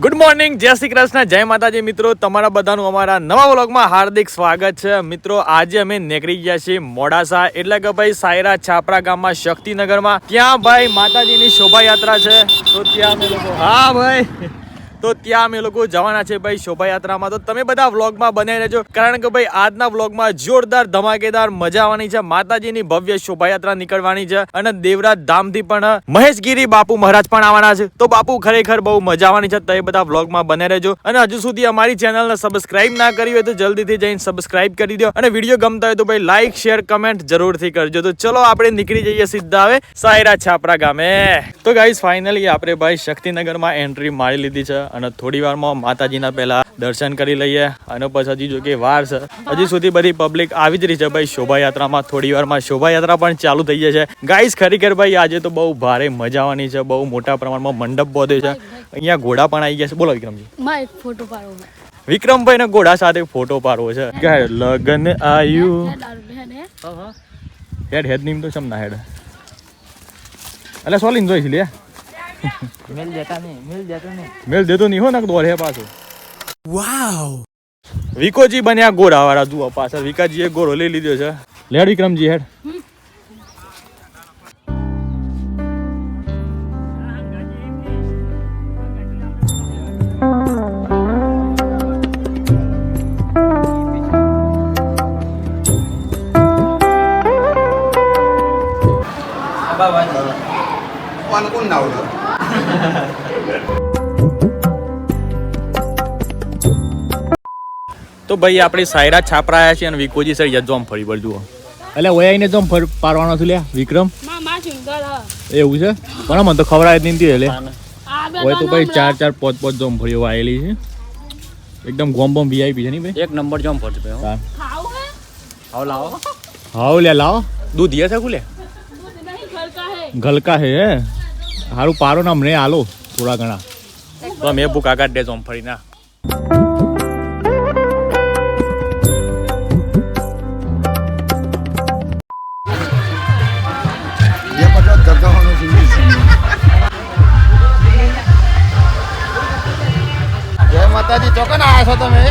Good morning જય શ્રી કૃષ્ણ, જય માતાજી મિત્રો. તમારા બધાનું અમારા નવા વ્લોગમાં હાર્દિક સ્વાગત છે. મિત્રો, આજે અમે નીકળી ગયા છીએ મોડાસા. એટલે કે ભાઈ સાયરા છાપરા ગામમાં, શક્તિનગરમાં. ત્યાં ભાઈ માતાજીની શોભાયાત્રા છે. તો ત્યાં અમે લોકો હા, ભાઈ. તો ત્યાં અમે લોકો જવાના છે ભાઈ શોભાયાત્રામાં. તો તમે બધા વ્લોગમાં બનાવી રહેજો. કારણ કે ભાઈ આજના વ્લોગમાં જોરદાર ધમાકેદાર મજા આવવાની છે. માતાજીની ભવ્ય શોભાયાત્રા નીકળવાની છે. અને દેવરાજ ધામથી પણ મહેશગીરી બાપુ મહારાજ પણ આવવાના છે. તો બાપુ ખરેખર બહુ મજા આવવાની છે. તો એ બધા વ્લોગમાં બને રહેજો. અને હજુ સુધી અમારી ચેનલને સબસ્ક્રાઇબ ના કરી હોય તો જલ્દીથી જઈને સબસ્ક્રાઇબ કરી દો. અને વીડિયો ગમતા હોય તો ભાઈ લાઈક શેર કમેન્ટ જરૂરથી કરજો. તો ચલો આપણે નીકળી જઈએ સીધા હવે સાયરા છાપરા ગામે. તો ગાઈઝ ફાઇનલી આપણે ભાઈ શક્તિનગરમાં એન્ટ્રી મારી લીધી છે. અને થોડી વારમાં માતાજીના પહેલા દર્શન કરી લઈએ. અને પછી હજી જો કે વાર છે. હજી સુધી બધી પબ્લિક આવી જ રહી છે ભાઈ શોભાયાત્રામાં. થોડી વારમાં શોભાયાત્રા પણ ચાલુ થઈ જશે ગાઈસ ખરેખર ભાઈ આજે તો બહુ ભારે મજા આવવાની છે. બહુ મોટા પ્રમાણમાં મંડપ બોધે છે. અહીંયા ઘોડા પણ આવી ગયા છે. બોલો વિક્રમજી. ફોટો પાડવો વિક્રમભાઈ ને ઘોડા સાથે ફોટો પાડવો છે. લગ્ન લગન આયુ. હેડ હેડ નીમ તો ચમ ના હેડ. એટલે સોલીન જોઈશ લે मिल जाता नहीं मिल जाता नहीं મેલ દેતો નહીં હો ને દોર હે પાછો વાવ વિકોજી બન્યા ગોરા વાળા જુઓ પાછળ વિકાજી એક ગોરો લઈ લીધો છે લેડ વિક્રમજી હેડ कोण कोण नावलं તો ભાઈ આપણે સાયરા છાપરાયા છે અને વિકોજી સર યજોમ ફરી વળ જુઓ એટલે વયાઈને જોમ ફર પારવાનો છું લ્યા વિક્રમ? એવું છે? પણ મને તો ખવડાય જ નથી એટલે હોય તો ભાઈ ચાર ચાર પાંચ પોત જોમ ફરી વાયેલી છે. એકદમ ગોમ બોમ વીઆઈપી છે ની ભાઈ? એક નંબર જોમ ફરતી ભાઈ લાવો. હાવ લે લાવો. દૂધ યે છે કુલે ગલકા હે. ગલકા હે. સારું પારો ના અમને આલો થોડા ઘણા. તો મેં ભૂખ આગળ દે જોમફળીના જય માતાજી ચોકન આવ્યા છો તમે?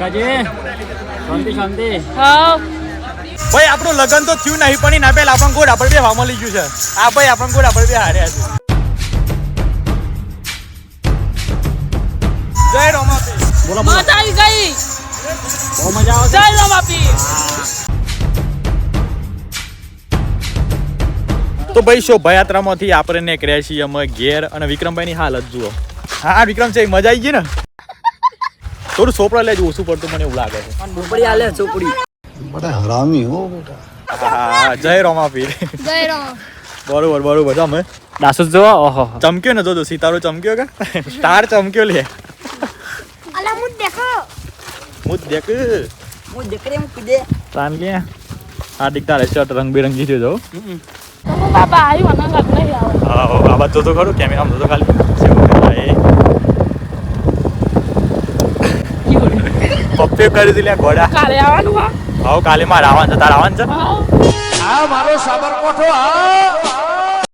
કાકાજી શાંતિ શાંતિ. હા. ભાઈ આપણું લગન તો થયું નહીં પણ ના પેલા આપણ ગોળ આપણે બે હામલી ગયું છે. આ ભાઈ આપણ ગોળ આપણે બે હાર્યા છે. જય રોમાપી. બોલો મજા આવી ગઈ. બહુ મજા આવે જય રોમાપી. તો ભાઈ શોભાયાત્રામાંથી આપણે ને કર્યા છીએ અમે ઘેર અને વિક્રમભાઈની હાલત જુઓ. હા વિક્રમ છે મજા આવી ગઈ ને? થોડું સોપડા લેજો ઓછું પડતું મને એવું લાગે છે. પણ આલે ચોપડી. બડા હરામી હો બેટા. હા જય રોમાપીર જય રોમા. બરોબર બરોબર અમે દાસો જોવા ઓહો. ચમક્યો ને જો સિતારો ચમક્યો કે? સ્ટાર ચમક્યો લે. અલા મુદ દેખો. મુદ દેખ. મુદ દેખ રે મુદ દે કે આ દીકતા રે શર્ટ રંગબેરંગી છે જો. બાબા આવી મને લગ્ન આવો. હા બાબા તો તો ખરો કેમેરા તો ખાલી. પપ્પે કરી દીધા ઘોડા. કાલે આવવાનું હા? હાવ કાલે મારે આવવાનું છે. તારે આવવાનું છે? હા. આ મારો સાબરકોઠો આ